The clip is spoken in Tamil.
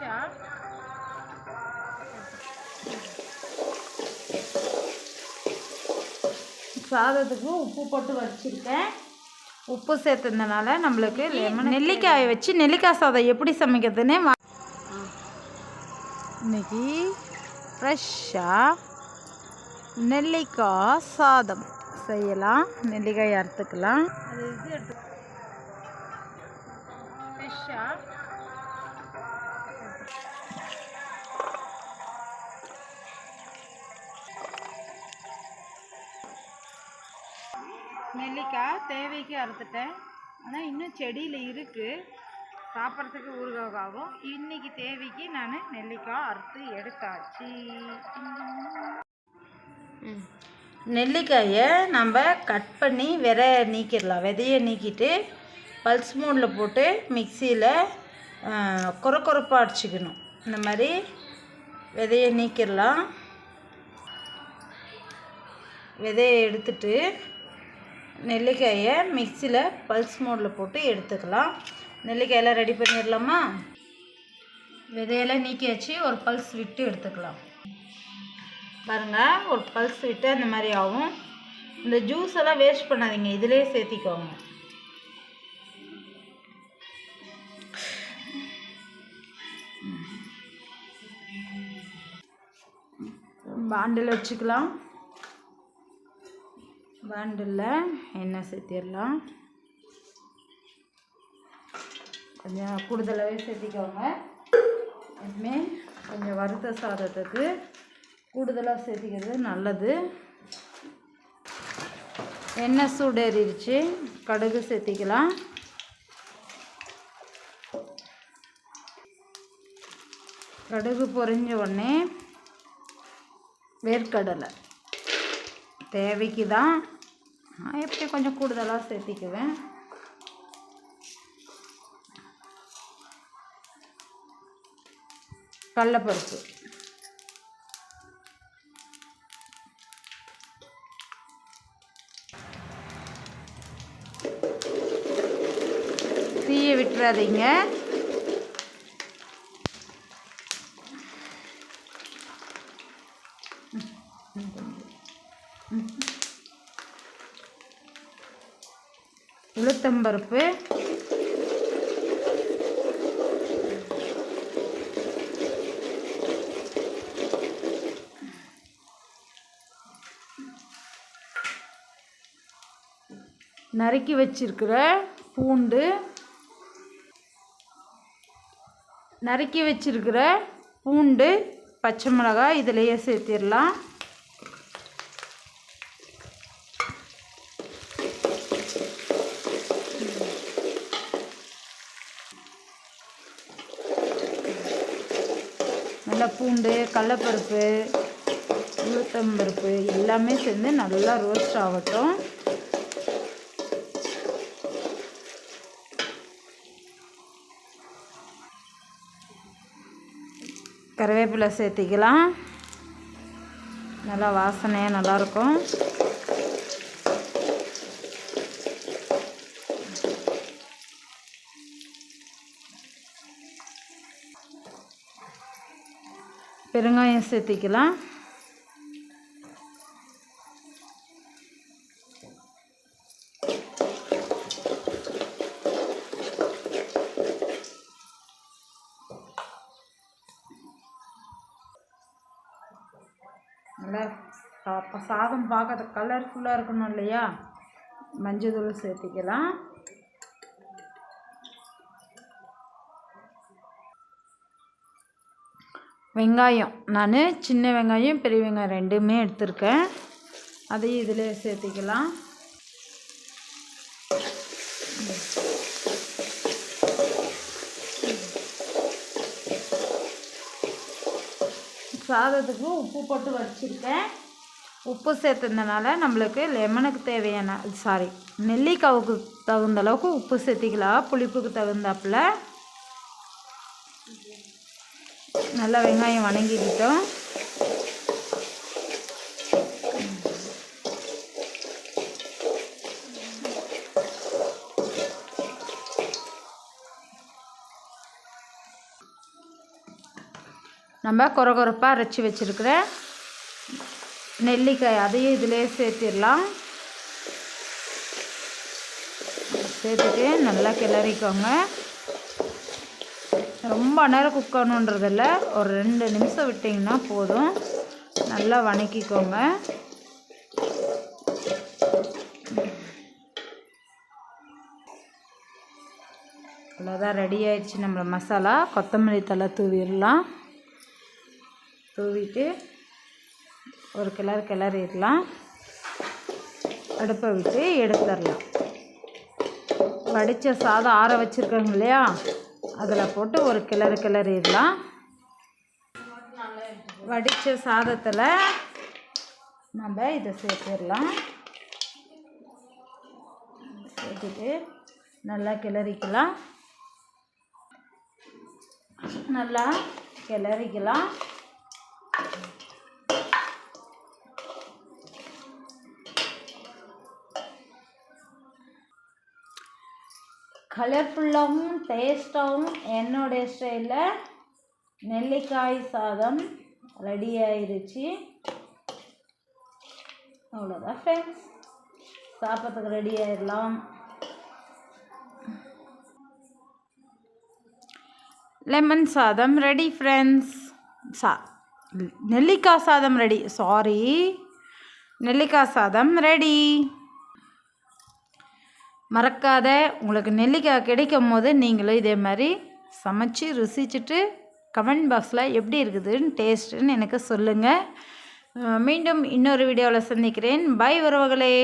ஃப்ரெஷ்ஷாக சாதத்துக்கு உப்பு போட்டு வச்சுருக்கேன் உப்பு சேர்த்துனதுனால நம்மளுக்கு லெமன் நெல்லிக்காயை வச்சு நெல்லிக்காய் சாதம் எப்படி சமைக்கிறதுனே வா இன்னைக்கு ஃப்ரெஷ்ஷாக நெல்லிக்காய் சாதம் செய்யலாம். நெல்லிக்காய் அறுத்துக்கலாம். அது இது எடுத்து ஃப்ரெஷ்ஷாக நெல்லிக்காய் தேவைக்கு அறுத்துட்டேன். ஆனால் இன்னும் செடியில் இருக்குது சாப்பிட்றதுக்கு ஊறுகாவும். இன்றைக்கி தேவைக்கு நான் நெல்லிக்காய் அறுத்து எடுத்தாச்சு. நெல்லிக்காயை நம்ம கட் பண்ணி விதை நீக்கிடலாம். விதையை நீக்கிட்டு பல்ஸ் மோடில் போட்டு மிக்சியில் குறை குறைப்பாக அடிச்சுக்கணும். இந்த மாதிரி விதையை நீக்கிடலாம். விதையை எடுத்துட்டு நெல்லிக்காயை மிக்சியில் பல்ஸ் மோடில் போட்டு எடுத்துக்கலாம். நெல்லிக்காயெல்லாம் ரெடி பண்ணிடலாமா விதையெல்லாம் நீக்கியாச்சு ஒரு பல்ஸ் விட்டு எடுத்துக்கலாம். பாருங்கள் ஒரு பல்ஸ் விட்டு அந்த மாதிரி ஆகும். இந்த ஜூஸ் எல்லாம் வேஸ்ட் பண்ணாதீங்க இதிலே சேர்த்திக்கோங்க. பாண்டில் வச்சுக்கலாம். பாண்டில் எண்ணெய் சேர்த்திடலாம் கொஞ்சம் கூடுதலாகவே சேர்த்திக்கோங்க எப்பவுமே கொஞ்சம் வறுத்த சாதத்துக்கு கூடுதலாக சேர்த்திக்கிறது நல்லது. எண்ணெய் சூடேறிடுச்சு. கடுகு சேர்த்திக்கலாம் கடுகு பொரிஞ்ச உடனே வேர்க்கடலை. தேவைக்கு தான் நான் எப்படி கொஞ்சம் கூடுதலாக சேர்த்திக்குவேன். கடலப்பருப்பு. தீயை விட்டுறாதீங்க. உளுத்தம்பருப்பு நறுக்கி வச்சிருக்கிற பூண்டு. நறுக்கி வச்சிருக்கிற பூண்டு பச்சை மிளகாய் இதிலையே சேர்த்திடலாம். நல்லா பூண்டு கடலப்பருப்பு உளுத்தம்பருப்பு எல்லாமே சேர்ந்து நல்லா ரோஸ்ட் ஆகட்டும். கருவேப்பிலை சேர்த்திக்கலாம். நல்லா வாசனையாக நல்லாயிருக்கும். பெருங்காயம் சேர்த்திக்கலாம். நல்லா சாதம் பார்க்க கலர்ஃபுல்லாக இருக்கணும் இல்லையா? மஞ்சள் தூள் சேர்த்திக்கலாம். வெங்காயம். நான் சின்ன வெங்காயம் பெரிய வெங்காயம் ரெண்டுமே எடுத்திருக்கேன். அதையும் இதில் சேர்த்திக்கலாம். சாதத்துக்கு உப்பு போட்டு வச்சுருக்கேன் உப்பு சேர்த்ததுனால நம்மளுக்கு லெமனுக்கு தேவையான சாரி நெல்லிக்காவுக்கு தகுந்த அளவுக்கு உப்பு சேர்த்திக்கலாம். புளிப்புக்கு தகுந்தாப்புல. நல்லா வெங்காயம் வணங்கிக்கிட்டோம். நம்ம கொரகொரப்பாக அரைச்சி வச்சுருக்கிற நெல்லிக்காய் அதையும் இதிலே சேர்த்திடலாம். சேர்த்துட்டு நல்லா கிளறிக்கோங்க. ரொம்ப நேரம் குக் ஒரு ரெண்டு நிமிஷம் விட்டிங்கன்னா போதும். நல்லா வணக்கிக்கோங்க. அவ்வளோதான் ரெடி ஆயிடுச்சு நம்ம மசாலா கொத்தமல்லி தலை தூவிடலாம். தூவிட்டு ஒரு கிளறு கிளறிடலாம். அடுப்பை விட்டு எடுத்துடலாம். வடித்த சாதம் ஆற வச்சுருக்கோங்க இல்லையா? அதில் போட்டு ஒரு கிளறு கிளறிடலாம். வடித்த சாதத்தில் நம்ம இதை சேர்த்துடலாம். சேர்த்துட்டு நல்லா கிளறிக்கலாம். நல்லா கிளறிக்கலாம். கலர்ஃபுல்லாகவும் டேஸ்ட்டாகவும் என்னுடைய ஸ்டைலில் நெல்லிக்காய் சாதம் ரெடி ஆயிருச்சு. அவ்வளோதான் ஃப்ரெண்ட்ஸ் சாப்பிட்றதுக்கு ரெடி ஆயிடலாம் லெமன் சாதம் ரெடி ஃப்ரெண்ட்ஸ் சா நெல்லிக்காய் சாதம் ரெடி சாரி நெல்லிக்காய் சாதம் ரெடி மறக்காத உங்களுக்கு நெல்லிக்காய் கிடைக்கும் போது நீங்களும் இதே மாதிரி சமைச்சு ருசிச்சுட்டு கமெண்ட் பாக்ஸில் எப்படி இருக்குதுன்னு டேஸ்ட்டுன்னு எனக்கு சொல்லுங்கள் மீண்டும் இன்னொரு வீடியோவில் சந்திக்கிறேன். பை உறவுகளே.